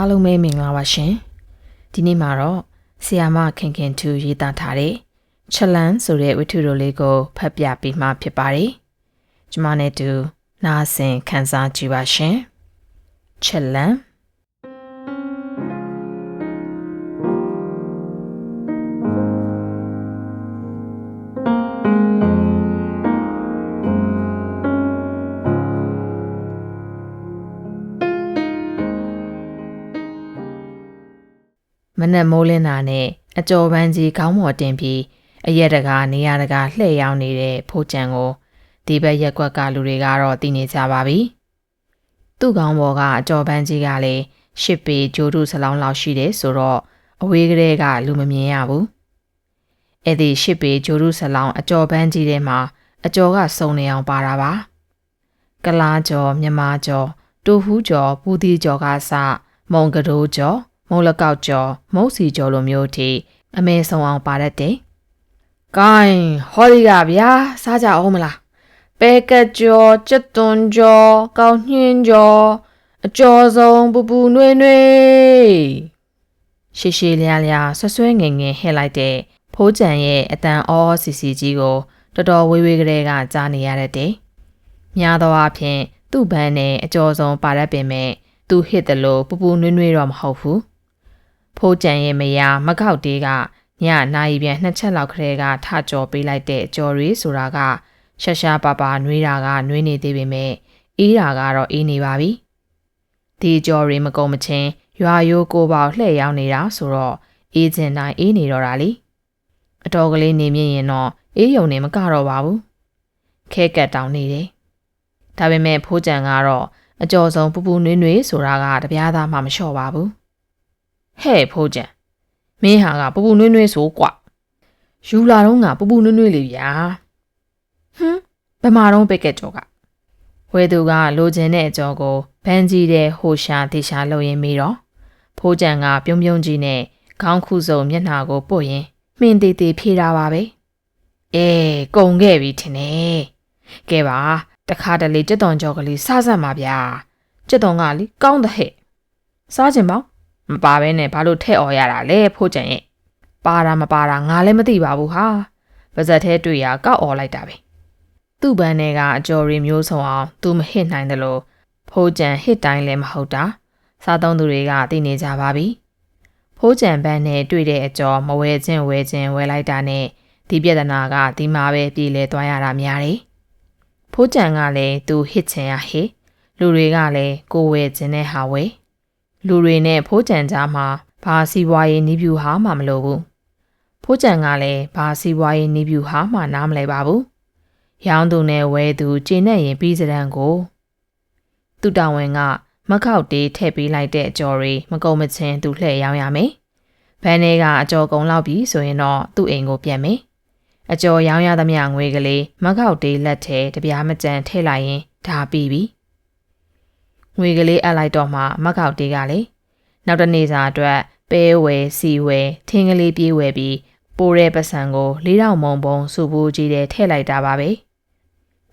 အားလုံးပဲမင်္ဂလာပါရှင်ဒီနေ့မှာတော့ဆီယာမခင်ခင်သူရေးသားထားတဲ့ချက်လန်းဆိုတဲ့ဝတ္ထုတော်လေးကိုဖတ်ပြပေးမှာဖြစ်ပါတယ်ကျွန်မနဲ့တူနားဆင်ခန်းစားကြည့်ပါရှင်ချ န်းမနက်မိုးလင်းတာနဲ့အကျော်ပန်းကြီးခေါင်းမော်တင်ပြီးအရက်တကာနေရတကာလှည့်ရောက်နေတဲ့ဖိုးချံကိုဒီဘက်ရက်ကွက်ကလူတွေကတော့တည်နေကြပါပြီ။သူ့ခေါင်းပေါ်ကအကျော်ပန်းကြီးကလည်းရှစ်ပေဂျိုးတုဆလောင်းလောက်ရှိတယ်ဆိုတော့အဝေးကလေးကလူမမြင်ရဘူး။အဲ့ဒီရှစ်ပေဂျိုးတုဆလောင်းအကျော်ပန်းကြီးထဲမှာအကျော်ကစုံနေအောင်ပါတာပါ။ကလားကျော်မြမကျော်တူဟူးကျော်ပူတီကျော်ကစမုံကတိုးကျော် မုံလကောက်ကျော်မုတ်စီကျော်လိုမျိုးထိအမေဆောင်အောင်ပါတတ်တယ်။ကိုင်းဟောဒီကဗျာစားကြအောင်မလား။ပဲကကျော်ကြက်သွန်ကျော်ကောင်းနှင်းကျော်အကျော်ဆုံးပူပူနွေ့နွေ့ရှေရှေလျားလျားဆွဆွဲငင်ငင်ဟဲ့လိုက်တဲ့ဖိုးကြံရဲ့အတန်အောစီစီကြီးကိုတော်တော်ဝေးဝေးကလေးကကြားနေရတဲ့တဲ့။များသောအားဖြင့်သူ့ဘန်းနဲ့အကျော်ဆုံးပါတတ်ပင်မဲ့သူဟစ်တယ်လို့ပူပူနွေ့နွေ့တော့မဟုတ်ဘူး။ ဖိုးကြံရဲ့မယားမကောက်တေးကညနိုင်ပြန်နှစ်ချက်လောက်ခရဲကထကြော်ပေးလိုက်တဲ့ကြော်ရီဆိုတာကရှာရှာပါပါနှွေးတာကနှွေးနေသေးပေမဲ့အေးတာကတော့အေးနေပါပြီဒီကြော်ရီမကုံမချင်းရွာရိုးကိုပေါလှည့်ရောက်နေတာဆိုတော့အေးကျင်တိုင်းအေးနေတော့တာလေအတော်ကလေးနေမြင်ရင်တော့အေးယုံနေမကတော့ပါဘူးခဲကက်တောင်နေတယ်ဒါပေမဲ့ဖိုးကြံကတော့အကျော်ဆုံးပူပူနွေးနွေးဆိုတာကတပြားသားမှမလျှော့ပါဘူး ဟဲ့ဖိုးကြံမင်းဟာကပူပူနွေးနွေးဆိုကွာယူလာတော့ငါပူပူနွေးနွေးလေးဗျာဟမ်ဘယ်မှာတော့ပိတ်ကက်ကြောကဝဲသူကလိုချင်တဲ့အကြောကိုဘန်းကြီးတဲ့ဟိုရှာတေရှာလုံရင်မိတော့ဖိုးကြံကပြုံးပြုံးကြီးနဲ့ခေါင်းခုစုံမျက်နှာကိုပုတ်ရင်မှင်သေးသေးဖြေတာပါပဲအေးကုံခဲ့ပြီထင်တယ်ကဲပါတခါတလေကြက်သွန်ကြောကလေးစားစမ်းပါဗျာကြက်သွန်ကလေကောင်းတဲ့ဟဲ့စားခြင်းပေါ့ မပါဘဲနဲ့ဘာလို့ထဲ့អော်ရတာလဲဖိုးကြံရဲ့ပါတာမပါတာငါလည်းမသိပါဘူးဟာပါဇက်ထဲတွေ့ရကောက်អော်လိုက်တာပဲသူ့ဘန်းထဲကအကျော်ရီမျိုးစုံအောင်သူမဟစ်နိုင်တယ်လို့ဖိုးကြံဟစ်တိုင်းလည်းမဟုတ်တာစားသုံးသူတွေကသိနေကြပါပြီဖိုးကြံဘန်းနဲ့တွေ့တဲ့အကျော်မဝဲခြင်းဝဲခြင်းဝဲလိုက်တာနဲ့ဒီပြဿနာကဒီမှာပဲပြည်လဲသွားရတာများတယ်ဖိုးကြံကလည်းသူဟစ်ချင်ရဟစ်လူတွေကလည်းကိုဝဲခြင်းနဲ့ဟာဝဲ လူတွေနဲ့ဖိုးကြံကြားမှာဘာစီပွားရေးနီးပြူဟာမှမလိုဘူးဖိုးကြံကလည်းဘာစီပွားရေးနီးပြူဟာမှနားမလဲပါဘူးရောင်းသူနဲ့ဝဲသူကျင်းနဲ့ရင်ပြီးစရန်ကိုသူ့တာဝန်ကမခောက်တေးထည့်ပေးလိုက်တဲ့အကျော်တွေမကုံမချင်းသူလှည့်ရောင်းရမယ်ဘန်းထဲကအကျော်ကုံလောက်ပြီဆိုရင်တော့သူ့အိမ်ကိုပြန်မယ်အကျော်ရောင်းရသမျှငွေကလေးမခောက်တေးလက်ထဲတပြားမကြံထည့်လိုက်ရင်ဒါပြီးပြီ ငွေကလေးအပ်လိုက်တော့မှမကောက်တေးကလေနောက်တနေ့စာအတွက်ပဲဝယ်စီဝယ်ထင်းကလေးပြေးဝယ်ပြီးပိုးတဲ့ပတ်စံကိုလေးတောင်မုံပုံစုပူးကြီးတဲ့ထည့်လိုက်တာပါပဲ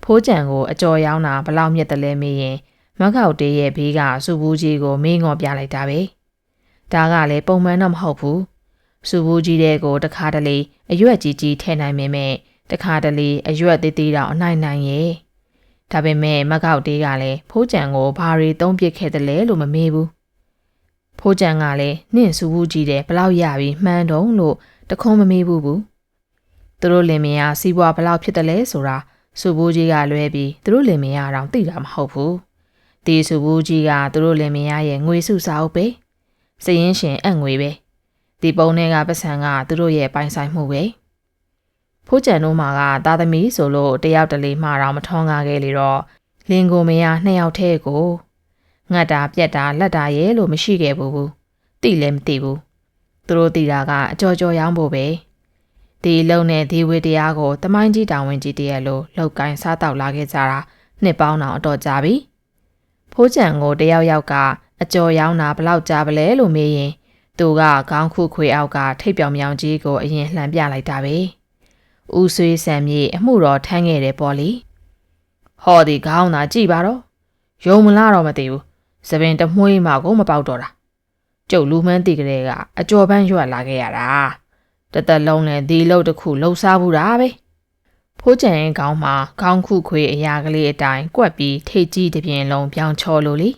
ဖိုးကြံကိုအကျော်ရောင်းတာဘလောက်မြက်တလဲမေးရင်မကောက်တေးရဲ့ဘေးကစုပူးကြီးကိုမေးငေါ်ပြလိုက်တာပဲဒါကလည်းပုံမှန်တော့မဟုတ်ဘူးစုပူးကြီးတဲ့ကိုတခါတလေအရွက်ကြီးကြီးထည့်နိုင်ပေမဲ့တခါတလေအရွက်သေးသေးတော့အနိုင်နိုင်ရဲ့ ဒါပေမဲ့မကောက်တေးကလည်းဖိုးကြံကိုဘာတွေသုံးပစ်ခဲ့တယ်လဲလို့မမေးဘူးဖိုးကြံကလည်းနှင့်စူဘူးကြီးတယ်ဘလောက်ရပြီးမှန်းတော့လို့တခုံးမမေးဘူးဘူးသူတို့လင်မယားစီးပွားဘလောက်ဖြစ်တယ်လဲဆိုတာစူဘူးကြီးကလွဲပြီးသူတို့လင်မယားတောင်သိတာမဟုတ်ဘူးဒီစူဘူးကြီးကသူတို့လင်မယားရဲ့ငွေစုစာအုပ်ပဲစရင်ရှင်အံ့ငွေပဲဒီပုံထဲကပတ်စံကသူတို့ရဲ့ပိုင်ဆိုင်မှုပဲ ဖိုးကြံတို့မှာကသားသမီးဆိုလို့တယောက်တလေမှတော့မထွန်းကားခဲ့လေတော့လင်ကိုမယားနှစ်ယောက်ထဲကိုငတ်တာပြက်တာလက်တာရဲ့လို့မရှိခဲ့ဘူးတိလည်းမသိဘူးသူတို့တီတာကအကြော်ကြော်ရောင်းဖို့ပဲဒီလုံနဲ့ဒီဝေတရားကိုတမိုင်းကြီးတောင်ဝင်ကြီးတရက်လို့လောက်ကိုင်းစားတောက်လာခဲ့ကြတာနှစ်ပေါင်းအောင်အတော်ကြာပြီဖိုးကြံကိုတယောက်ယောက်ကအကြော်ရောင်းတာဘလောက်ကြာပလဲလို့မေးရင်သူကခေါင်းခုခွေအောက်ကထိပ်ပြောင်မြောင်ကြီးကိုအရင်လှန်ပြလိုက်တာပဲ ဦးဆွေးဆံမြေအမှုတော်ထမ်းခဲ့တယ်ပေါ့လေဟောဒီခေါင်းသာကြည်ပါတော့ယုံမလားတော့မသိဘူးသပင်တမွှေးမှကိုမပေါက်တော့တာကျုပ်လူမှန်းသိကလေးကအကျော်ပန်းရွက်လာခဲ့ရတာတသက်လုံးနဲ့ဒီလုတ်တစ်ခုလှုပ်ရှားဘူးတာပဲဖိုးကြံရင်ကောင်းမှာခေါင်းခုခွေအရာကလေးအတိုင်းကွက်ပြီးထိတ်ကြီးတစ်ပြင်းလုံးပြောင်းချော်လို့လေ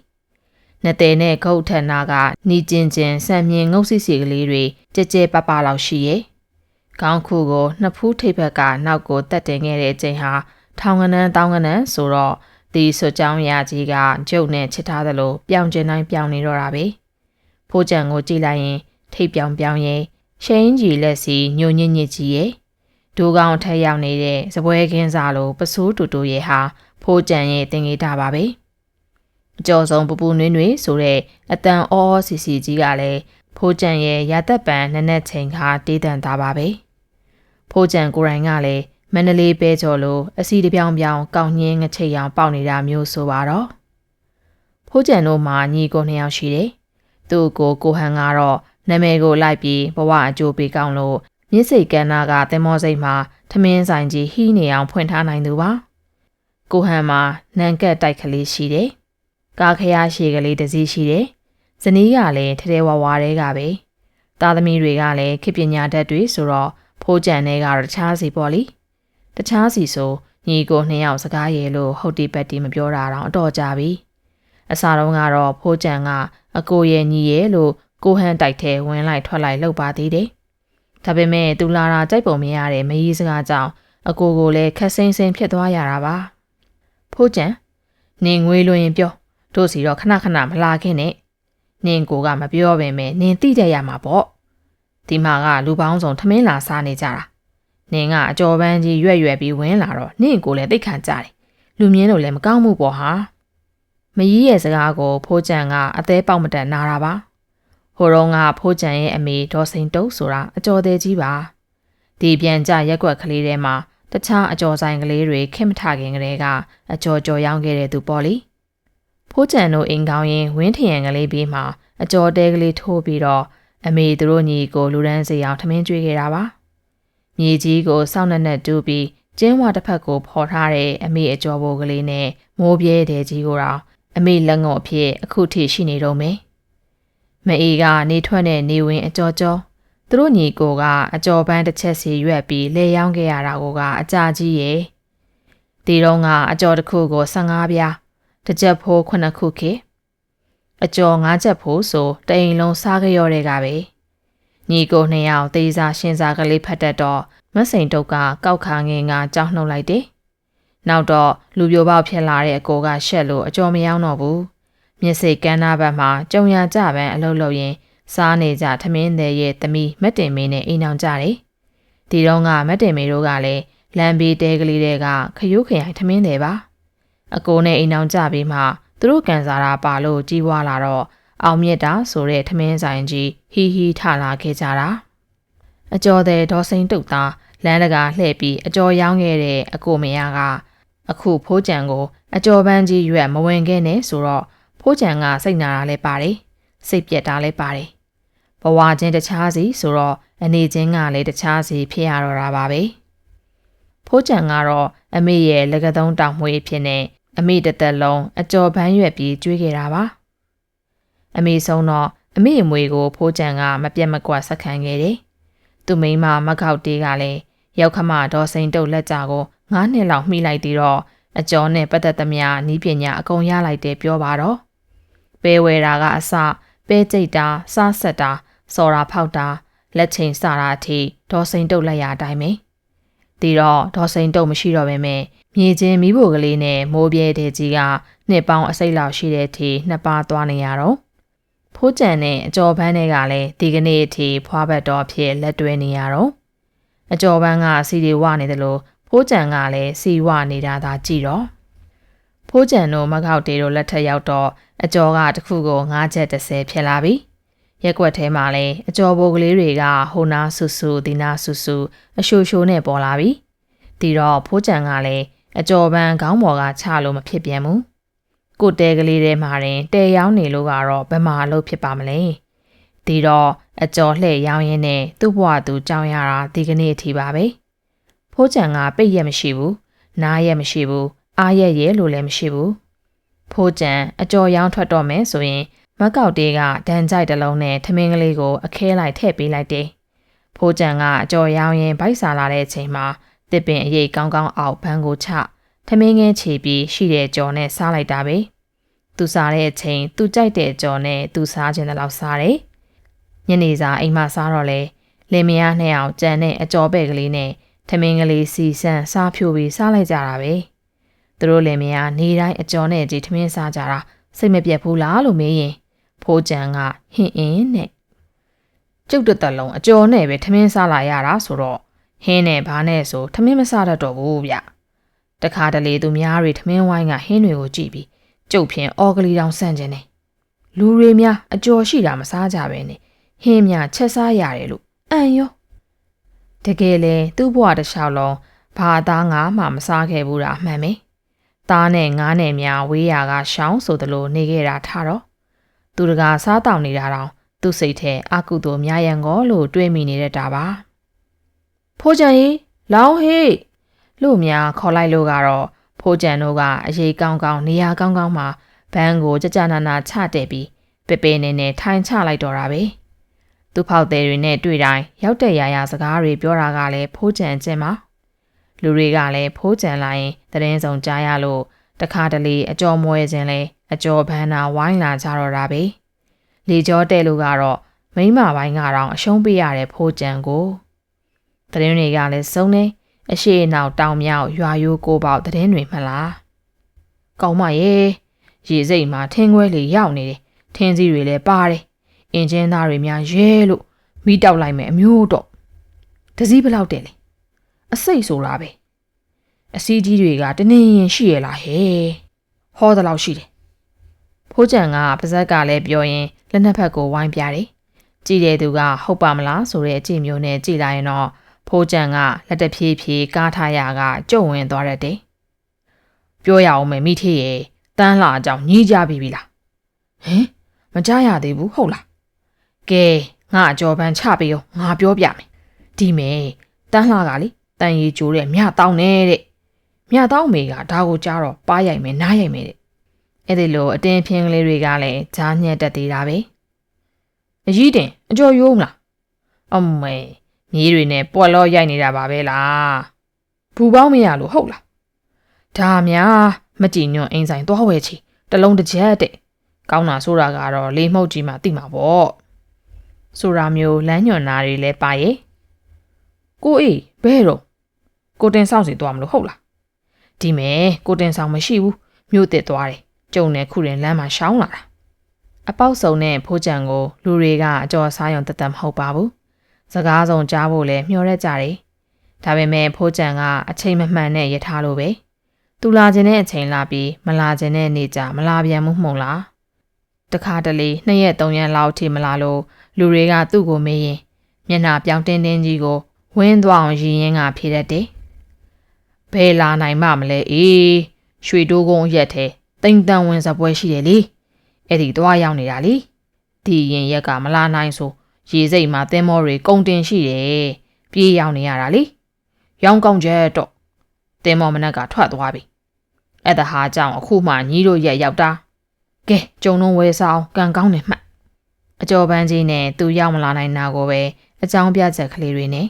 နှစ်တဲနဲ့ဂုတ်ထက်နာကနီကျင်ကျင်ဆံမြင်ငုတ်စီစီကလေးတွေကြဲကြဲပပလောက်ရှိရဲ့ ခေါင်းခုကိုနှစ်ဖူးထိပ်ဘက်ကနောက်ကိုတက်တင်ခဲ့တဲ့အချိန်ဟာထောင်ကနန်းတောင်းကနန်းဆိုတော့ဒီဆွကြောင်းရာကြီးကကျုပ်နဲ့ချစ်ထားသလိုပြောင်းကျင်တိုင်းပြောင်းနေတော့တာပဲဖိုးကြံကိုကြည့်လိုက်ရင် ထိပ်ပြောင်ပြောင်းရဲ့ရှိန်ကြီးလက်စီညိုညစ်ညစ်ကြီးရဲ့ဒိုးကောင်ထက်ရောက်နေတဲ့စပွဲကင်းစားလိုပစိုးတူတူရဲ့ဟာဖိုးကြံရဲ့တင်ကြီးတာပါပဲအကျော်ဆုံးပူပူနွေးနွေးဆိုတဲ့အတန်အောအောစီစီကြီးကလည်းဖိုးကြံရဲ့ရသက်ပံနက်နက်ချိန်ခါတေးတန်သားပါပဲ ဖိုးကြံကိုရိုင်းကလည်းမန္တလေးပဲကျော်လိုအစီတပြောင်ပြောင်ကောင်းညင်းငချိတ်ရောင်ပေါက်နေတာမျိုးဆိုပါတော့ဖိုးကြံတို့မှာညီကိုနှစ်ယောက်ရှိတယ်သူ့ကိုကိုဟန်ကတော့နာမည်ကိုလိုက်ပြီးဘဝအကျိုးပေးကောင်းလို့မြစ်စိတ်ကန်းနာကသင်္ဘောစိတ်မှာထမင်းဆိုင်ကြီးဟီးနေအောင်ဖွင့်ထားနိုင်သူပါကိုဟန်မှာနန်ကက်တိုက်ကလေးရှိတယ်ကားခရရှည်ကလေးတစ်စီးရှိတယ်ဇနီးကလည်းထဲထဲဝါဝါတွေကပဲသားသမီးတွေကလည်းခေပညာတတ်တွေဆိုတော့ ဖိုးကြံတွေကတော့တခြားစီပေါ့လေတခြားစီဆိုညီကိုနှစ်ယောက်စကားရဲလို့ဟုတ်တီပတ်တီမပြောတာတော့အတော်ကြပြီအစားတော့ကတော့ဖိုးကြံကအကိုရဲ့ညီရဲ့လို့ကိုဟန်တိုက်ထဲဝင်လိုက်ထွက်လိုက်လှုပ်ပါသေးတယ်ဒါပေမဲ့သူလာတာကြိုက်ပုံမရတဲ့မကြီးစကားကြောင့်အကိုကိုလည်းခက်ဆင်းဆင်းဖြစ်သွားရတာပါဖိုးကြံနင်ငွေလိုရင်ပြောတို့စီတော့ခဏခဏမလာခင်နဲ့နင်ကိုကမပြောပင်မဲ့နင်တိတဲ့ရမှာပေါ့ ဒီမှာကလူပေါင်းစုံထမင်းလာစားနေကြတာနင်ကအကြော်ပန်းကြီးရွက်ရွက်ပြီးဝင်လာတော့နင့်ကိုလည်းသိခံကြတယ်လူမြင်းတို့လည်းမကောင်းမှုပေါ့ဟာမကြီးရဲ့စကားကိုဖိုးကြံကအသေးပေါက်မတန်နာတာပါဟိုတော့ကဖိုးကြံရဲ့အမေဒေါ်စိန်တုတ်ဆိုတာအကျော်သေးကြီးပါဒီပြန်ကြရက်ွက်ကလေးထဲမှာတခြားအကျော်ဆိုင်ကလေးတွေခင်မထခင်ကလေးကအကျော်ကြော်ရောင်းခဲ့တဲ့သူပေါ့လေဖိုးကြံတို့အိမ်ကောင်းရင်ဝင်းထရံကလေးပြီးမှအကျော်တဲကလေးထိုးပြီးတော့ အမေသူတို့ညီကိုလူရန်စီအောင်ထမင်းကျွေးခဲ့တာပါမြေကြီးကိုစောင့်နဲ့နဲ့တူးပြီးကျင်းဝတစ်ဖက်ကိုဖော်ထားတဲ့အမေအကျော်ဘိုးကလေးနဲ့မိုးပြဲတဲ့ကြီးကိုတော့အမေလက်ငုံအဖြစ်အခုထိရှိနေတော့မယ်မအေးကနေထွက်တဲ့နေဝင်အကျော်ကျော်သူတို့ညီကိုကအကျော်ပန်းတစ်ချက်စီရွက်ပြီးလဲရောင်းခဲ့ရတာကိုကအကြာကြီးရဲ့ဒီတော့ကအကျော်တစ်ခုကို15ပြားတစ်ချက်ဖိုး9ခုခေ အကျော်9ချက်ဖိုးဆိုတအိမ်လုံးစားကြရောတဲ့ကပဲညီကိုနှစ်ယောက်သေးစားရှင်းစားကလေးဖတ်တတ်တော့မစိန်တုတ်ကကောက်ခါငင်ကကြောက်နှုတ်လိုက်တယ်နောက်တော့လူပြိုပေါက်ဖြစ်လာတဲ့အကိုကရှက်လို့အကျော်မယောင်းတော့ဘူးမျက်စိကန်းနာဘက်မှာကြုံရကြပန်းအလုပ်လုပ်ရင်စားနေကြထမင်းတဲ့ရဲ့သမီးမက်တင်မေးနဲ့အိမ်အောင်ကြတယ်ဒီတော့ကမက်တင်မေတို့ကလည်းလမ်းဘေးတဲကလေးတွေကခရုခရိုင်ထမင်းတယ်ပါအကိုနဲ့အိမ်အောင်ကြပြီးမှ သူတို့ကန်စားတာပါလို့ကြီးွားလာတော့အောင်မြတ်တာဆိုတဲ့ထမင်းဆိုင်ကြီးဟီဟီထလာခဲ့ကြတာအကျော်တဲ့ဒေါ်စိန်တုတ်သားလမ်းတကာလှည့်ပြီးအကျော်ရောင်းခဲ့တဲ့အကိုမရကအခုဖိုးကြံကို အကျော်ပန်းကြီးရွက်မဝင်ခဲ့နဲ့ဆိုတော့ဖိုးကြံကစိတ်နာတာလည်းပါတယ်စိတ်ပြက်တာလည်းပါတယ်ဘဝချင်းတခြားစီဆိုတော့အနေချင်းကလည်းတခြားစီဖြစ်ရတော့တာပါပဲဖိုးကြံကတော့အမေရဲ့လကသုံးတောင်မွေးဖြစ်နေ အမေတသက်လုံးအကျော်ပန်းရွက်ပြီးကျွေးခဲ့တာပါအမေဆုံးတော့အမေအမွေကိုဖိုးကြံကမပြတ်မကွက်ဆက်ခံခဲ့တယ်သူမိန်းမမခောက်တေးကလည်းရောက်ခမဒေါ်စိန်တုတ်လက်ကြကို9နှစ်လောက်မှီလိုက်ပြီးတော့အကျော်နဲ့ပတ်သက်သမျှနီးပညာအကုန်ရလိုက်တယ်ပြောပါတော့ပဲဝဲတာကအစပဲကြိတ်တာစားဆက်တာစော်တာဖောက်တာလက်ချိန်စတာအထိဒေါ်စိန်တုတ်လက်ရအတိုင်းပဲဒီတော့ဒေါ်စိန်တုတ်မရှိတော့ပဲမဲ့ မြေချင်းမိဖို့ကလေးနဲ့မိုးပြဲတဲ့ကြီးကနှစ်ပေါင်းအစိတ်လောက်ရှိတဲ့အထိနှစ်ပါးသွားနေရတော့ဖိုးကြံနဲ့အကျော်ပန်းတွေကလည်းဒီကနေ့အထိဖွားဘက်တော်ဖြစ်လက်တွဲနေရတော့အကျော်ပန်းကစီတွေဝနေတယ်လို့ဖိုးကြံကလည်းစီဝနေတာသာကြည့်တော့ဖိုးကြံတို့မခောက်တေတို့လက်ထက်ရောက်တော့အကျော်ကတခုကို9ချက်30ဖြစ်လာပြီရက်ွက်ထဲမှာလည်းအကျော်ဘိုးကလေးတွေကဟိုနာဆူဆူဒီနာဆူဆူအရှိုရှိုနဲ့ပေါ်လာပြီဒီတော့ဖိုးကြံကလည်း အကျော်ပန်းခေါင်းပေါ်ကချလို့မဖြစ်ပြန်ဘူးကိုတဲကလေးထဲမှာတင်တဲရောင်းနေလို့ကတော့ဘယ်မှာလို့ဖြစ်ပါမလဲဒီတော့အကျော်လှဲ့ရောင်းရင်းနဲ့သူ့ဘဝသူကြောင်းရတာဒီကနေ့အထိပါပဲဖိုးကြံကပိတ်ရက်မရှိဘူးနားရက်မရှိဘူးအားရက်ရဲလို့လည်းမရှိဘူးဖိုးကြံအကျော်ရောင်းထွက်တော့မယ်ဆိုရင်မကောက်တေးကဒန်ကြိုက်တစ်လုံးနဲ့ထမင်းကလေးကိုအခဲလိုက်ထည့်ပေးလိုက်တယ်ဖိုးကြံကအကြော်ရောင်းရင်ဗိုက်စာလာတဲ့အချိန်မှာ တစ်ပင်အရေးကောင်းကောင်းအောက်ဘန်းကိုချထမင်းငင်းချီပြီးရှိတဲ့ကြော်နဲ့စားလိုက်တာပဲသူစားတဲ့အချိန်သူကြိုက်တဲ့ကြော်နဲ့သူစားခြင်းတလောက်စားတယ်ညနေစာအိမ်မှာစားတော့လေလင်မယားနှစ်အောင်ကြံတဲ့အကြော်ပဲ့ကလေးနဲ့ထမင်းကလေးစီဆန်းစားဖြိုးပြီးစားလိုက်ကြတာပဲသူတို့လင်မယားနေတိုင်းအကြော်နဲ့ကြည်ထမင်းစားကြတာစိတ်မပြတ်ဘူးလားလို့မေးရင်ဖိုးကြံကဟင်အင်းနဲ့ကျုပ်တစ်သက်လုံးအကျော်နဲ့ပဲထမင်းစားလာရတာဆိုတော့ ဟင်းနဲ့ဘာနဲ့ဆိုထမင်းမစားတတ်တော့ဘူးဗျတခါတလေသူများတွေထမင်းဝိုင်းကဟင်းတွေကိုကြည့်ပြီးကျုပ်ဖြင့်အော်ကလေးတောင်ဆန့်ကျင်တယ်လူတွေများအကျော်ရှိတာမစားကြပဲနဲ့ဟင်းများချက်စားရတယ်လို့အံ့ရောတကယ်လေသူ့ဘဝတစ်လျှောက်လုံးဘာသားငါမှမစားခဲ့ဘူးတာအမှန်ပဲသားနဲ့ငါးနဲ့များဝေးရာကရှောင်းဆိုသလိုနေခဲ့တာထားတော့သူတကာစားတောင်နေတာတောင်သူ့စိတ်ထဲအကုသို့များရန်ကောလို့တွေးမိနေတတ်တာပါ ဖိုးကြံကြီးလောင်းဟေးလို့များခေါ်လိုက်လို့ကတော့ဖိုးကြံတို့ကအရေးကောင်းကောင်းနေရာကောင်းကောင်းမှာဘန်းကိုကြကြနာနာချတဲ့ပြီးပေပေနေနေထိုင်ချလိုက်တော့တာပဲသူဖောက်သည်တွေနဲ့တွေ့တိုင်းရောက်တဲ့ရာရာစကားတွေပြောတာကလည်းဖိုးကြံချင်းပါလူတွေကလည်းဖိုးကြံလာရင်တရင်စုံကြားရလို့တခါတလေအကျော်မွဲခြင်းလဲအကျော်ဘန်းနာဝိုင်းလာကြတော့တာပဲလေကျော်တဲ့လူကတော့မိမပိုင်းကတော့အရှုံးပေးရတဲ့ဖိုးကြံကို တရင်တွေကလည်းစုံနေအရှိအနောက်တောင်မြောက်ရွာရိုးကိုပေါက်တရင်တွေမလားကောင်းမရဲ့ရေစိတ်မှာထင်းခွဲလေးရောက်နေတယ်ထင်းစီတွေလည်းပါတယ်အင်ဂျင်သားတွေများရဲလို့မိတောက်လိုက်မယ်အမျိုးတော့တစည်းဘလောက်တယ်လဲအစိတ်ဆိုတာပဲအစီးကြီးတွေကတနင်ရင်ရှိရလားဟဲ့ဟောသလောက်ရှိတယ်ဖိုးကြံကပါဇက်ကလည်းပြောရင်လက်နှစ်ဖက်ကိုဝိုင်းပြတယ်ကြည်တဲ့သူကဟုတ်ပါမလားဆိုတဲ့အကြည့်မျိုးနဲ့ကြည်လိုက်ရင်တော့ ဖိုးကြံကလက်တဖြည်းဖြည်းကားထားရကကြုံဝင်သွားတတ်တယ်ပြောရအောင်မယ်မိထေးရဲ့တန်းလာအကြောင်းညီးကြပြီပြီလားဟင်မကြရသေးဘူးဟုတ်လားကဲငါအကျော်ပန်းချပေးရောငါပြောပြမယ်ဒီမေတန်းလာကလေတန်ရီကျိုးတဲ့မြတောင်းနေတဲ့မြတောင်းမေကဒါကိုကြားတော့ပါရိုက်မယ်နားရိုက်မယ်တဲ့အဲ့ဒီလိုအတင်းဖင်းကလေးတွေကလည်းဂျားညက်တက်သေးတာပဲအကြီးတင်အကျော်ရိုးမလားအမေ မြေးတွေနဲ့ပွက်လော့ရိုက်နေတာပါပဲလားဘူပေါင်းမရလို့ဟုတ်လားဒါများမကြည်ညွန့်အိမ်ဆိုင်သွားဝဲချီတလုံးတစ်ချက်တဲ့ကောင်းတာဆိုတာကတော့လေးမှုတ်ကြီးမှသိမှာပေါ့ဆိုတာမျိုးလမ်းညွန်နာတွေလည်းပါရဲ့ကိုအေးဘဲတော့ကိုတင်ဆောင်စီသွားမလို့ဟုတ်လားဒီမဲ့ကိုတင်ဆောင်မရှိဘူးမြို့တစ်သွားတယ်ကျုံနဲ့ခုရင်လမ်းမှာရှောင်းလာတာအပေါက်စုံနဲ့ဖိုးကြံကိုလူတွေကအကျော်စားရုံတသက်မဟုတ်ပါဘူး စကားစုံကြားဖို့လည်းမျှော်ရက်ကြတယ်ဒါပေမဲ့ဖိုးကြံကအချိန်မမှန်နဲ့ရထားလို့ပဲသူလာခြင်းတဲ့အချိန်လာပြီးမလာခြင်းတဲ့နေ့ကျမလာပြန်မှုမှုံလားတခါတလေနှစ်ရက်သုံးရက်လောက်ထိမလာလို့လူတွေကသူ့ကိုမေးရင်မျက်နှာပြောင်းတင်းတင်းကြီးကိုဝင်းသွားအောင်ရည်ရင်ကဖြေတတ်တယ်ဘယ်လာနိုင်မှမလဲအေးရွှေတိုးကုန်းရက်ထဲတိမ်တန်ဝင်စပွဲရှိတယ်လေအဲ့ဒီသွားရောက်နေတာလေဒီရင်ရက်ကမလာနိုင်ဆို ရေစိတ်မှာသင်းမောတွေကုံတင်ရှိတယ်ပြေးရောက်နေရတာလေရောင်းကောင်းချက်တော့သင်းမောမနက်ကထွက်သွားပြီအဲ့ဒါဟာကြောင့်အခုမှညီတို့ရက်ရောက်တာကဲကျုံလုံးဝဲဆောင်ကန်ကောင်းနေမှတ်အကျော်ပန်းကြီးနဲ့သူရောက်မလာနိုင်တာကိုပဲအကြောင်းပြချက်ကလေးတွေနဲ့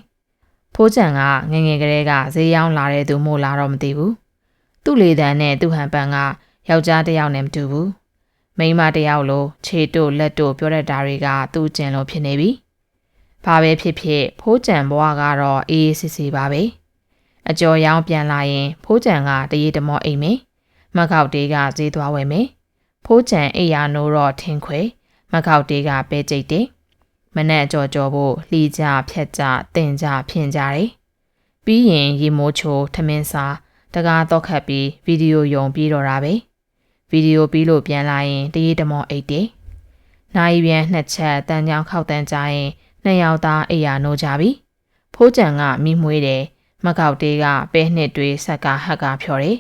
ဖိုးချန်ကငငယ်ကလေးကဈေးရောက်လာတဲ့သူမို့လာတော့မသိဘူးသူ့လေတန်းနဲ့သူ့ဟန်ပန်ကယောက်ျားတစ်ယောက်နဲ့မတူဘူး မိန်းမတစ်ယောက်လိုခြေတို့လက်တို့ပြောတတ်တာတွေကသူ့ကျင်လို့ဖြစ်နေပြီဘာပဲဖြစ်ဖြစ်ဖိုးကြံဘွားကတော့အေးအေးဆေးဆေးပါပဲအကျော်ရောင်းပြန်လာရင် ဖိုးကြံကတရေတမောအိမ်မယ်မခောက်တေးကဈေးသွားဝယ်မယ်ဖိုးကြံအိယာနိုးတော့ထင်းခွေမခောက်တေးကပဲကြိတ်တယ်မနဲ့ကြော်ကြော်ဖို့လှီကြဖြက်ကြတင်ကြဖြင်ကြတယ်ပြီးရင်ရေမိုးချိုထမင်းစားတကားတော့ခတ်ပြီးဗီဒီယိုယုံပြီးတော့တာပဲ ဗီဒီယိုပြီးလို့ပြန်လာရင်တရေတမောအိတ်တယ်နိုင်ပြန်နှစ်ချက်တန်ကြောင်ခောက်တန်ကြရင်နှစ်ယောက်သားအိယာနိုးကြပြီဖိုးကြံကမိမွေးတယ်မကောက်တေးကပဲနှစ်တွေဆက်ကဟက်ကဖြော်တယ်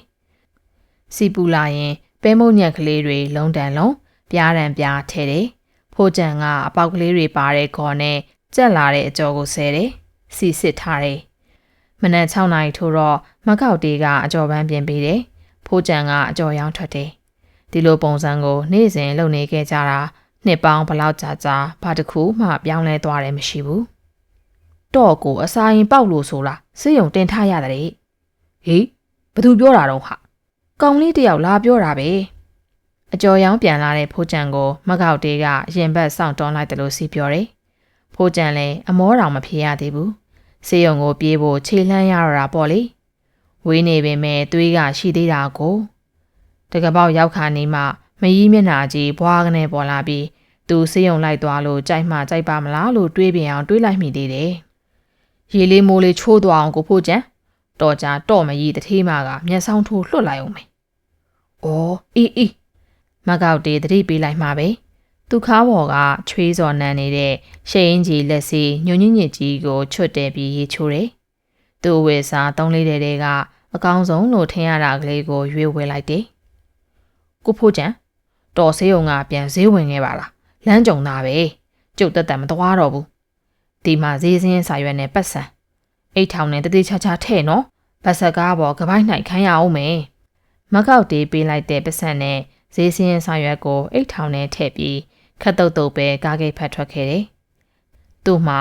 စီပူလာရင်ပဲမုံညက်ကလေးတွေလုံးတန်လုံးပြားတန်ပြားထဲတယ်ဖိုးကြံကအပေါက်ကလေးတွေပါတဲ့ခေါ်နဲ့ကြက်လာတဲ့အကြောကိုဆဲတယ်စီစစ်ထားတယ်မနက်6နာရီထိုးတော့မကောက်တေးကအကြောပန်းပြင်ပေးတယ်ဖိုးကြံကအကြောရောင်းထွက်တယ် ဒီလိုပုံစံကိုနေ့စဉ်လုပ်နေခဲ့ကြတာနှစ်ပေါင်းဘလောက်ကြာကြာဘာတစ်ခုမှပြောင်းလဲသွားတယ်မရှိဘူးတော့ကိုအစာရင်ပေါက်လို့ဆိုလားစေယုံတင်ထားရတဲ့ဟေးဘသူပြောတာတော့ဟာကောင်လေးတယောက်လာပြောတာပဲအကျော်ရောင်းပြန်လာတဲ့ဖိုးကြံကိုမကောက်တေးကရင်ဘတ်စောင့်တွန်းလိုက်တယ်လို့စီပြောတယ်ဖိုးကြံလည်းအမောတောင်မဖြေရသေးဘူးစေယုံကိုပြေးဖို့ခြေလှမ်းရတော့တာပေါ့လေဝေးနေပေမဲ့သွေးကရှိသေးတာကို တကပေါက်ရောက်ခါနေမှမကြီးမျက်နှာကြီးဘွားကနေပေါ်လာပြီးသူစေယုံလိုက်သွားလို့ကြိုက်မှကြိုက်ပါမလားလို့တွေးပြင်အောင်တွေးလိုက်မိသေးတယ်ရေလေးမိုးလေးချိုးသွားအောင်ကိုဖို့ကြံတော်ကြတော့မကြီးတထေးမကမျက်စောင်းထိုးလွှတ်လိုက်အောင်မယ်။အော်အေးအေးမကောက်တေးတတိပေးလိုက်မှာပဲ။သူခါဘော်ကချွေးစော်နန်းနေတဲ့ရှိန်ကြီးလက်စီညွညညစ်ကြီးကိုချွတ်တယ်ပြီးရေချိုးတယ်။သူ့ဝေစားသုံးလေးတဲ့တဲကအကောင်းဆုံးလို့ထင်ရတာကလေးကိုရွေးဝဲလိုက်တယ်။ ကိုဖို့ကြံတော်ဆေးုံကပြန်ဈေးဝင်ခဲ့ပါလား။လမ်းကြုံသားပဲ။ကျုပ်တက်တက်မသွားတော့ဘူး။ဒီမှာဈေးစင်းစာရွက်နဲ့ပတ်စံအိတ်ထောင်နဲ့တတိချာချာထဲ့နော်။ပတ်ဆက်ကားပေါ်ကပိုင်းနိုင်ခိုင်းရအောင်မယ်။မကောက်တေးပေးလိုက်တဲ့ပတ်စံနဲ့ဈေးစင်းစာရွက်ကိုအိတ်ထောင်နဲ့ထည့်ပြီးခတ်တုတ်တုတ်ပဲကားဂိတ်ဖတ်ထွက်ခဲ့တယ်။သူ့မှာ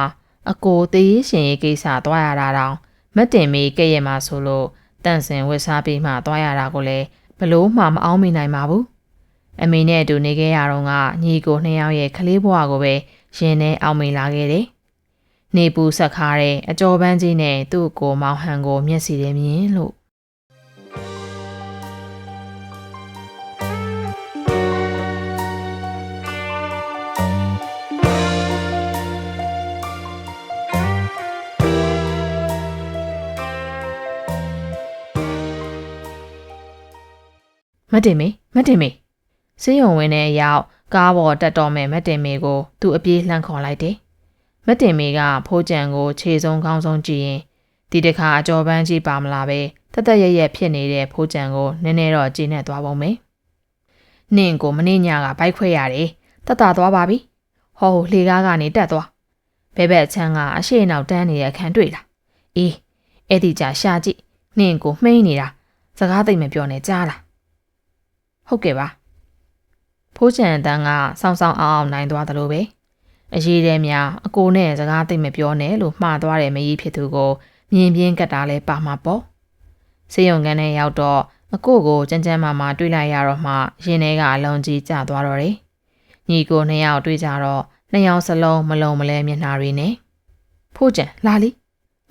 အကိုသေးရှင်ရေးကိစ္စသွားရတာတောင်မတ်တင်မေးကဲ့ရဲ့မှာဆိုလို့တန့်စင်ဝစ်စားပြီးမှသွားရတာကိုလည်း ဘလို့မှမအောင်မိနိုင်ပါဘူး။အမေနဲ့အတူနေခဲ့ရတော့ကညီကိုနှစ်ယောက်ရဲ့ကလေးဘဝကိုပဲရင်ထဲအောင်မိလာခဲ့တယ်။နေပူဆက်ခါတဲ့အကျော်ပန်းကြီးနဲ့သူ့ကိုမောင်ဟန်ကိုမျက်စီထဲမြင်လို့ မတ်တင်မေမတ်တင်မေစေးရုံဝင်းနဲ့ရောက်ကားပေါ်တက်တော်မဲ့မတ်တင်မေကို သူ့အပြေးလှမ်းခေါ်လိုက်တယ်။မတ်တင်မေကဖိုးကြံကိုခြေဆုံးကောင်းဆုံးကြည့်ရင်ဒီတခါအကျော်ပန်းကြီးပါမလာပဲတသက်ရရက်ဖြစ်နေတဲ့ဖိုးကြံကိုနည်းနည်းတော့ကြည်နဲ့သွားပုံမေ။နင့်ကိုမနေ့ညကဘိုက်ခွဲရတယ်။တတ်တာသွားပါပြီ။ဟောလှေကားကနေတက်သွား။ဘဲဘက်ချမ်းကအရှိနောက်တန်းနေတဲ့အခန်းတွေ့လား။အေးအဲ့ဒီကြရှာကြည့်။နင့်ကိုမှိန်းနေတာစကားသိမ့်မပြောနဲ့ကြားလား။ ဟုတ်ကဲ့ပါ။ဖိုးချံတန်းကစောင်းဆောင်အောင်အောင်နိုင်သွားသလိုပဲအရေးတဲများအကိုနဲ့စကားသိမ့်မပြောနဲ့လို့မှားသွားတယ်မကြီးဖြစ်သူကိုမြင်ပြင်းကတ်တာလဲပါမှာပေါ့စေယုံကန်နဲ့ရောက်တော့အကိုကိုကြမ်းကြမ်းမာမာတွေးလိုက်ရတော့မှရင်ထဲကအလုံးကြီးကျသွားတော့တယ်ညီကိုနှစ်ယောက်တွေးကြတော့နှစ်ယောက်စလုံးမလုံးမလဲမျက်နှာတွေနဲ့ဖိုးကြံလာလီ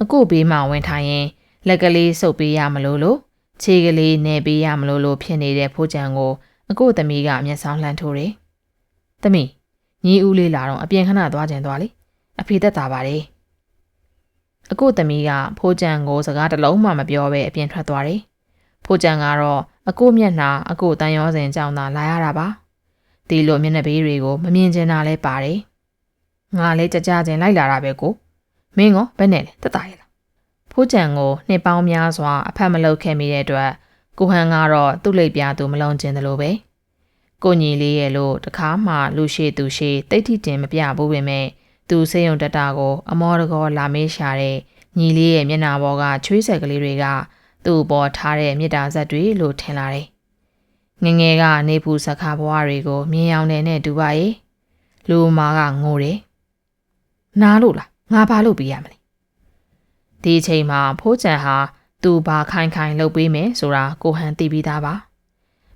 အကိုဘေးမှဝင်ထိုင်ရင်လက်ကလေးစုပ်ပေးရမလို့လို့ ခြေကလေးနေပေးရမလို့လို့ဖြစ်နေတဲ့ဖိုးကြံကိုအကိုသမီးကမျက်စောင်းလှမ်းထိုးတယ်။သမီးညီဦးလေးလာတော့အပြင်ခဏသွားကြင်သွားလေ။အဖေသက်သာပါတယ်။အကိုသမီးကဖိုးကြံကိုစကားတစ်လုံးမှမပြောဘဲအပြင်ထွက်သွားတယ်။ဖိုးကြံကတော့အကိုမျက်နှာအကိုတန်ရောစင်ကြောင်သာလာရတာပါ။ဒီလိုမျက်နှာဘေးတွေကိုမမြင်ချင်တာလဲပါတယ်။ငါလည်းကြကြချင်းလိုက်လာတာပဲကို။မင်းကောဘယ်နဲ့လဲတက်တာရဲ့လား။ ဖိုးကြံကိုနှစ်ပေါင်းများစွာအဖက်မလုပ်ခဲ့မိတဲ့အတွက်ကိုဟန်ကတော့သူ့လိပ်ပြားသူမလုံးကျင်တယ်လို့ပဲကိုညီလေးရဲ့လို့တခါမှလူရှိသူရှိတိတ်ထိတင်မပြဘူးပေမဲ့သူစေယုံတက်တာကို အမောတကောလာမေးရှာတဲ့ညီလေးရဲ့မျက်နှာပေါ်ကချွေးဆက်ကလေးတွေကသူ့ပေါ်ထားတဲ့မေတ္တာဇက်တွေလို့ထင်လာတယ်ငငယ်ကနေပူစခါဘွားတွေကိုမြင်အောင်နဲ့တူပါရဲ့လူမာကငိုတယ်နားလို့လားငါဘာလို့ပြရမလဲ ဒီအချိန်မှာဖိုးချန်ဟာသူဘာခိုင်ခိုင်လုပ်ပေးမယ်ဆိုတာကိုဟန်သိပြီးသားပါ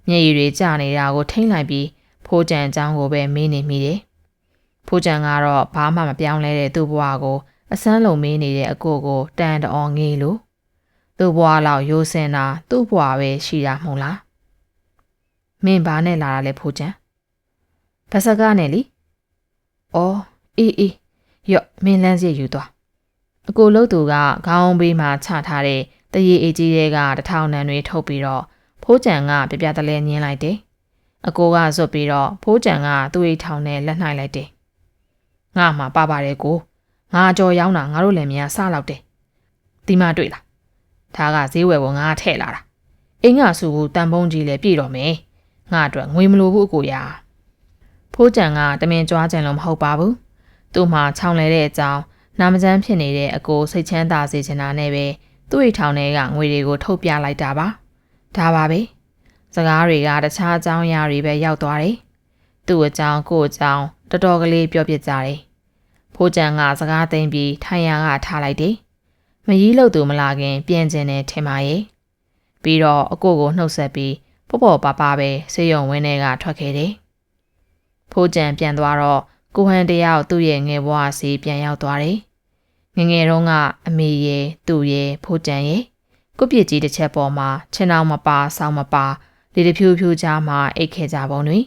မျက်ရည်တွေကျနေတာကိုထိမ့်လိုက်ပြီးဖိုးကြံအကြောင်းကိုပဲမေးနေမိတယ်ဖိုးကြံကတော့ဘာမှမပြောင်းလဲတဲ့သူ့ဘဝကိုအစမ်းလုံးမေးနေတဲ့အကိုကိုတန်တော်ငေးလို့သူ့ဘဝလောက်ရိုးစင်တာသူ့ဘဝပဲရှိတာမဟုတ်လားမင်းဘာနဲ့လာတာလဲဖိုးကြံဘဆကားနဲ့လीအော်အေးအေးရော့မင်းလမ်းစီယူသွား အကိုလို့သူကခေါင်းဘေးမှာချထားတဲ့တရေအေးကြီးတွေကတထောင်နံတွေထုတ်ပြီးတော့ဖိုးကြံကပြပြတလဲညင်းလိုက်တယ်။အကိုကဇွတ်ပြီးတော့ဖိုးကြံကသူ့အိထောင်နဲ့လက်နှိုက်လိုက်တယ်။ငါမှပါပါတယ်ကို။ငါကြော်ရောက်တာငါတို့လည်းမြန်စလောက်တယ်။ဒီမှတွေ့လား။ဒါကဈေးဝယ်ပေါ်ငါထည့်လာတာ။အင်းကစုကိုတန်ပုံးကြီးလည်းပြည့်တော့မယ်။ငါအတွက်ငွေမလိုဘူးအကိုရာ။ဖိုးကြံကတမင်ကြွားကြံလို့မဟုတ်ပါဘူး။သူ့မှာခြောင်လဲတဲ့အကြောင်း နာမကျန်းဖြစ်နေတဲ့အကိုစိတ်ချမ်းသာစေချင်တာနဲ့ပဲသူ့အိထောင်ထဲကငွေတွေကိုထုတ်ပြလိုက်တာပါဒါပါပဲစကားတွေကတခြားအကြောင်းအရာတွေပဲရောက်သွားတယ်သူသူ့အကြောင်းကိုယ့်အကြောင်းတော်တော်ကလေးပြောပြကြတယ်ဖိုးကျန်ကစကားသိမ့်ပြီးထိုင်ရကထားလိုက်တယ်မကြီးလို့သူမလာခင် ပြန်ကျင်တယ်ထင်ပါရဲ့ပြီးတော့အကိုကိုနှုတ်ဆက်ပြီးပေါ့ပေါ့ပါပါပဲစေယုံဝင်းထဲကထွက်ခဲ့တယ်ဖိုးကျန်ပြန်သွားတော့ကိုဟန်တယောက်သူ့ရဲ့ငယ်ဘဝစီပြန်ရောက်သွားတယ် ငငယ်တုန်းကအမေရဲ့သူ့ရဲ့ဖိုးကျန်ရဲ့ကုပြစ်ကြီးတစ်ချက်ပေါ်မှာခြေနှောင်မပါဆောင်းမပါလေတဖြူဖြူကြားမှာအိတ်ခဲ့ကြပုံတွေ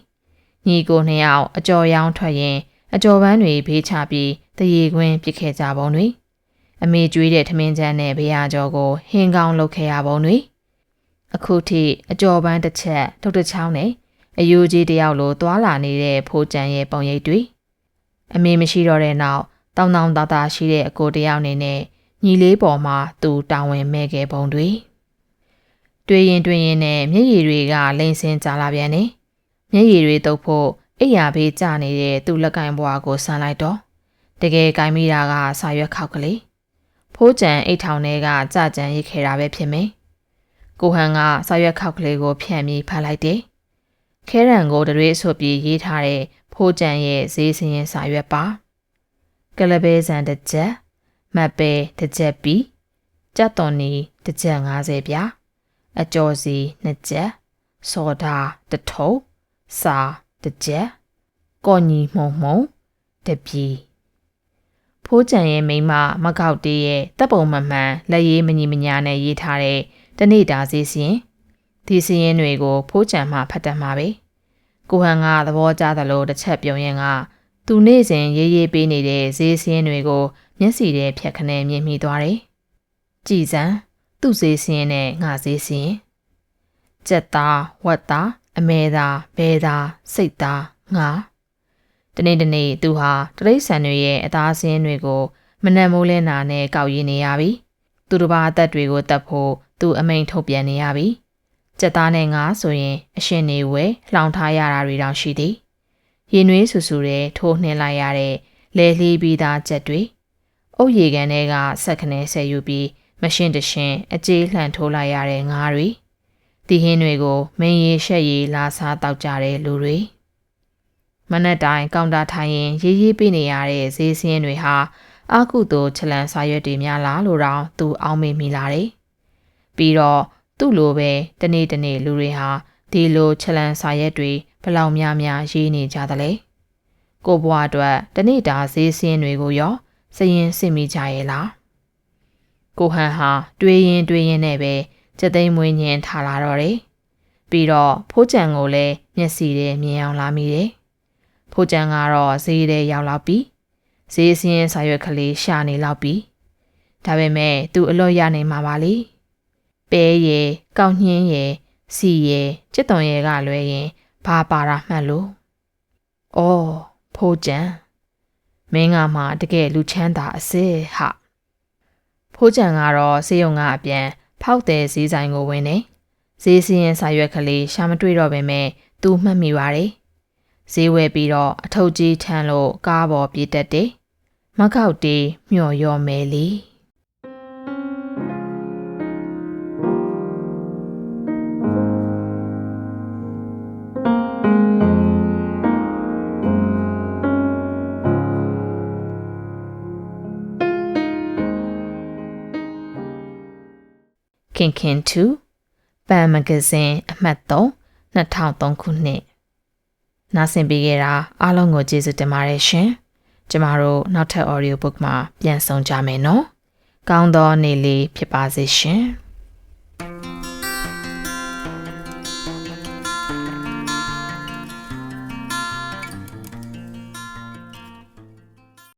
ညီကိုနှစ်ယောက်အကြော်ရောင်းထွက်ရင်အကြော်ပန်းတွေဘေးချပြီးတရေခွင်းပစ်ခဲ့ကြပုံတွေအမေကျွေးတဲ့ထမင်းချမ်းနဲ့ဘေးရကျော်ကိုဟင်းကောင်းလုပ်ခဲ့ရပုံတွေအခုထိအကြော်ပန်းတစ်ချက်ထုတ်တစ်ချောင်းနဲ့အယူကြီးတယောက်လိုသွာလာနေတဲ့ဖိုးကျန်ရဲ့ပုံရိပ်တွေအမေမရှိတော့တဲ့နောက် တောင်းတောင်းတတရှိတဲ့အကိုတယောက်နေနဲ့ညီလေးပေါ်မှာသူတာဝန်မဲ့ခဲ့ပုံတွေတွေ့ရင်တွေ့ရင်နဲ့မျက်ရည်တွေကလိမ့်စင်းကြလာပြန်နေမျက်ရည်တွေတုပ်ဖို့အိယာဘေးကျနေတဲ့သူ့လက်ကင်ဘွားကိုဆန်လိုက်တော့တကယ်ကင်မိတာကစာရွက်ခောက်ကလေးဖိုးကြံအိတ်ထောင်ထဲကကြကြံရိတ်ခဲ့တာပဲဖြစ်မယ်ကိုဟန်ကစာရွက်ခောက်ကလေးကိုဖြန့်ပြီးဖတ်လိုက်တယ်ခဲရန်ကိုတရွေးဆွပြီးရေးထားတဲ့ဖိုးကြံရဲ့ဈေးစင်းရင်စာရွက်ပါ ကလဘဲဆန်တစ်ချက်မတ်ပဲတစ်ချက်ပြီးကြက်တော်နီတစ်ချက်50ပြားအကျော်စီနှစ်ချက်စော်ဒါတစ်ထုပ်စာတစ်ချက်ကော်ညီမှုံမှုံတပြီဖိုးကြံရဲ့မိမမကောက်တေးရဲ့တပ်ပုံမှန်မှန်လက်ရေးမညီမညာနဲ့ရေးထားတဲ့တနေ့တာစီစဉ်ဒီစီရင်တွေကိုဖိုးကြံမှဖတ်တတ်မှာပဲကိုဟန်ကသဘောကျသလိုတစ်ချက်ပြုံရင်က သူနေ့စဉ်ရေးရေးပေးနေတဲ့ဈေးစင်းတွေကို မျက်စီထဲဖြတ်ခနဲမြင်မိသွားတယ်။ကြည်စံသူ့ဈေးစင်းနဲ့ငါဈေးစင်းကြက်သားဝက်သားအမဲသားဘဲသားစိတ်သားငါတနေ့တနေ့သူဟာတရိတ်ဆန်တွေရဲ့အသားစင်းတွေကိုမနက်မိုးလင်းနာနဲ့ကောက်ရည်နေရပြီ။သူတစ်ပါးအသက်တွေကိုတတ်ဖို့သူအမိန်ထုတ်ပြန်နေရပြီ။ကြက်သားနဲ့ငါဆိုရင်အရှင်နေဝဲလှောင်ထားရတာတွေတောင်ရှိသည်။ ရင်နွေးဆူဆူတဲ့ထိုးနှင်းလိုက်ရတဲ့လဲလီးပြီးသားကြက်တွေအုတ်ရီကန်တွေကဆက်ခနဲဆဲယူပြီးမရှင်းတရှင်းအကြေးလှန်ထိုးလိုက်ရတဲ့ငါးတွေတီဟင်းတွေကိုမင်းရီရှက်ရီလာစားတောက်ကြတဲ့လူတွေမနက်တိုင်းကောင်တာထိုင်ရင်ရေးရေးပေးနေရတဲ့ဈေးစင်းတွေဟာအာကုသို့ချလန်စာရွက်တွေများလားလို့တောင်သူအောင်းမေ့မိလာတယ်ပြီးတော့သူ့လိုပဲတနေ့တနေ့လူတွေဟာဒီလိုချလန်စာရွက်တွေ ဘလောက်များများရေးနေကြသလဲကိုဘွားအတွက်တနေ့တာဈေးစင်းတွေကိုရောစရင်စစ်မိကြရဲ့လားကိုဟန်ဟာတွေးရင်တွေးရင်နဲ့ပဲစက်သိမ်းမွေးညင်ထားလာတော့တယ်ပြီးတော့ဖိုးကြံကိုလည်းမျက်စီထဲမြင်အောင်လာမိတယ်ဖိုးကြံကတော့ဈေးထဲရောက်လောက်ပြီးဈေးစင်းစာရွက်ကလေးရှာနေလောက်ပြီးဒါပေမဲ့သူအလို့ရနေမှာပါလေပဲရယ်ကောက်ညင်းရယ်စီရယ်จิตတုံရယ်ကလွဲရင် ဘာပါတာမှတ်လို့အော်ဖိုးကြံမင်းကမှတကယ်လူချမ်းသာအစစ်ဟာဖိုးကြံကတော့စေယုံကအပြန်ဖောက်တဲ့ဈေးဆိုင်ကိုဝင်နေဈေးစင်းရင်စာရွက်ကလေးရှာမတွေ့တော့ပေမဲ့သူမှတ်မိပါတယ်ဈေးဝယ်ပြီးတော့အထုပ်ကြီးထမ်းလို့ကားပေါ်ပြေးတက်တယ်မခောက်တေးမျော်ရော်မယ်လေ ခင်ခင်2ပန်မဂဇင်းအမှတ်3 2003ခုနှစ်နားဆင်ပေးခဲ့တာအားလုံးကိုကျေးဇူးတင်ပါတယ်ရှင်ကျမတို့နောက်ထပ် audio book မှာပြန်ဆောင်ကြမယ်နော်ကောင်းသောနေ့လေးဖြစ်ပါစေရှင်